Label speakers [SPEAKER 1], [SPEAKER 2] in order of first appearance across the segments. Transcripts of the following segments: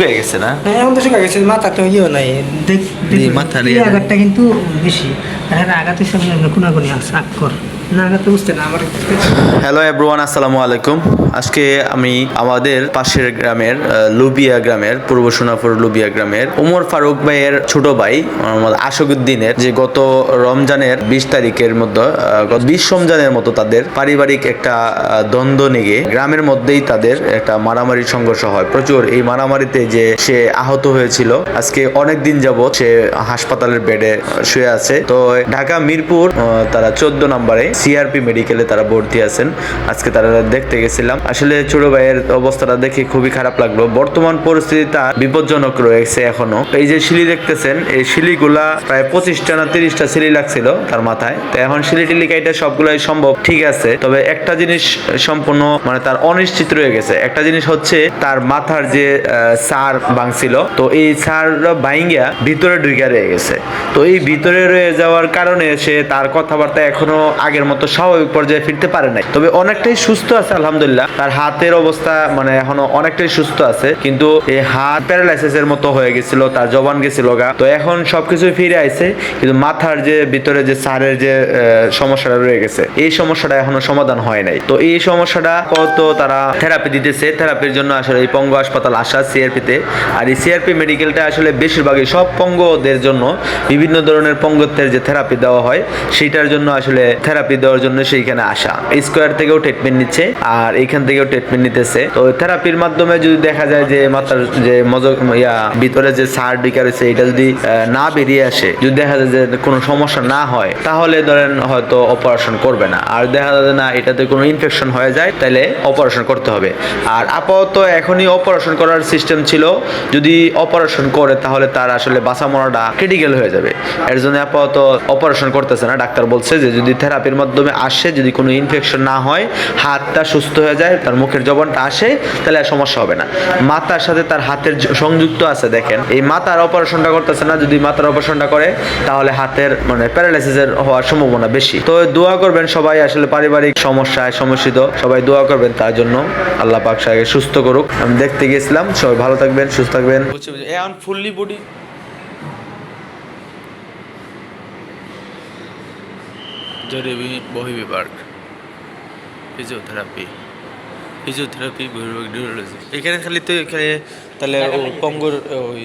[SPEAKER 1] গেছে না?
[SPEAKER 2] হ্যাঁ, এখন তো গেছে মাথা তো ইয়েও নাই।
[SPEAKER 1] মাথার ইয়ে নাই।
[SPEAKER 2] আঘাতটা কিন্তু বেশি। আর আঘাতের কোনাগুনি
[SPEAKER 1] হ্যালো এভরিওয়ান আসসালামু আলাইকুম। আজকে আমি আমাদের পাশের গ্রামের লুবিয়া গ্রামের পূর্ব সোনাপুর লুবিয়া গ্রামের উমর ফারুক ভাইয়ের ছোট ভাই আশোকুদ্দিনের যে গত রমজানের বিশ তারিখের মধ্যে গত বিশ রমজানের মতো তাদের পারিবারিক একটা দ্বন্দ্ব নিয়ে গ্রামের মধ্যেই তাদের একটা মারামারি সংঘর্ষ হয় প্রচুর। এই মারামারিতে যে সে আহত হয়েছিল। আজকে অনেক দিন যাবত সে হাসপাতালের বেডে শুয়ে আছে। তো ঢাকা, মিরপুর তারা চোদ্দ নম্বরে সিআরপি মেডিকেলে তারা ভর্তি আছেন। আজকে তারা দেখতে গেছিলাম। আসলে ছোট ভাইয়ের অবস্থাটা দেখে খুবই খারাপ লাগল। বর্তমান পরিস্থিতি তার বিপজ্জনক রয়েছে এখনও। এই যে শিলি দেখতেছেন, এই সিঁড়িগুলা প্রায় পঁচিশটা না তিরিশটা সিঁড়ি লাগছিল তার মাথায়। তো এখন সিঁড়ি টিলি কাইটা সবগুলাই সম্ভব, ঠিক আছে। তবে একটা জিনিস সম্পূর্ণ মানে তার অনিশ্চিত রয়ে গেছে। একটা জিনিস হচ্ছে তার মাথার যে সার ভাঙছিল। তো এই সার বাইঙ্গা ভিতরে ঢুকে রয়ে গেছে। তো এই ভিতরে রয়ে যাওয়ার কারণে সে তার কথাবার্তা এখনও আগের মতো স্বাভাবিক পর্যায়ে ফিরতে পারে নাই। তবে অনেকটাই সুস্থ আছে, আলহামদুলিল্লাহ। তার হাতের অবস্থা মানে এখনও অনেকটাই সুস্থ আছে। কিন্তু এই হাত প্যারালাইসিস এর মতো হয়ে গেছিল, তার জবান গেছিল গা। তো এখন সবকিছু ফিরে আইছে, কিন্তু মাথার যে ভিতরে যে সারের যে সমস্যাটা রয়ে গেছে, এই সমস্যাটা এখনও সমাধান হয় নাই। তো এই সমস্যাটা কত তারা থেরাপি দিতেছে। থেরাপির জন্য আসলে এই পঙ্গু হাসপাতাল আসা সিআরপিতে আর এই সিআরপি মেডিকেলটা আসলে বেশিরভাগই সব পঙ্গদের জন্য বিভিন্ন ধরনের পঙ্গত্বের যে থেরাপি দেওয়া হয়, সেইটার জন্য আসলে থেরাপি দেওয়ার জন্য সেইখানে আসা। স্কোয়ার থেকেও ট্রিটমেন্ট নিচ্ছে, আর এইখান থেকেও ট্রিটমেন্ট নিতেছে। তো থেরাপির মাধ্যমে যদি দেখা যায় যে মাথার যে মজক, ইয়া, ভিতরে যে সার ডিকা রয়েছে, এটা যদি না বেরিয়ে আসে, যদি দেখা যায় যে কোনো সমস্যা না হয়, তাহলে ধরেন হয়তো অপারেশন করবে না। আর দেখা যায় যে না, এটাতে কোনো ইনফেকশন হয়ে যায় তাহলে অপারেশন করতে হবে। আর আপাতত এখনই অপারেশন করার সিস্টেম ছিল, যদি অপারেশন করে তাহলে তার আসলে বাঁচা মরাটা ক্রিটিক্যাল হয়ে যাবে। এর জন্য আপাতত অপারেশন করতেছে না, ডাক্তার বলছে যে যদি থেরাপির মাধ্যমে আসে, যদি কোনো ইনফেকশন না হয়, হাতটা সুস্থ হয়ে যায়, তার মুখের জবানটা আসে, তাহলে আর সমস্যা হবে না। মাথার সাথে তার হাতের সংযুক্ত আছে, দেখেন। এই মাথার অপারেশনটা করতেছে না, যদি মাথার অপারেশনটা করে, তাহলে হাতের মানে প্যারালাইসিসের হওয়ার সম্ভাবনা বেশি। তো দোয়া করবেন সবাই, আসলে পারিবারিক সমস্যায় সমস্যিত সবাই দোয়া করবেন তার জন্য। আল্লাহ পাক সাহেব সুস্থ করুক। আমি দেখতে গিয়েছিলাম, সবাই ভালো থাকবেন সুস্থ থাকবেন। এখন ফুললি বডি জরুরি বহি বিভাগ ফিজিওথেরাপি ফিজিওথেরাপি নিউরোলজি এখানে খালি তো এখানে তাহলে পঙ্গুর ওই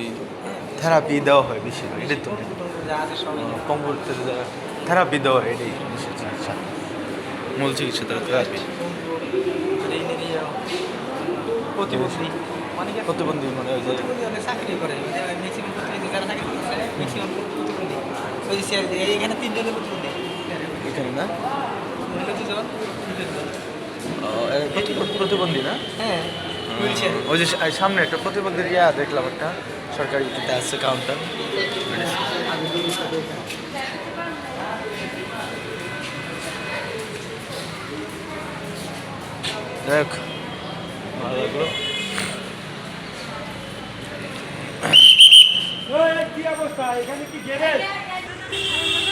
[SPEAKER 1] থেরাপি দেওয়া হয় বেশি এটাই তো। পঙ্গুর থেরাপি দেওয়া হয় এটাই চিকিৎসা মূল চিকিৎসা থেরাপি প্রতিবন্ধী প্রতিবন্ধী মানে ওই যে
[SPEAKER 2] চাকরি করে CRD, এখানে তিনজনের প্রতিবন্ধী।
[SPEAKER 1] এখানে না? প্রতিবন্ধী না?
[SPEAKER 2] হ্যাঁ
[SPEAKER 1] ওই যে সামনে একটা প্রতিবন্ধীর ইয়া দেখলাম একটা সরকারি আছে কাউন্টার দেখ। ভালো লাগল।
[SPEAKER 3] কি অবস্থা এখানে কি গ্যারেজ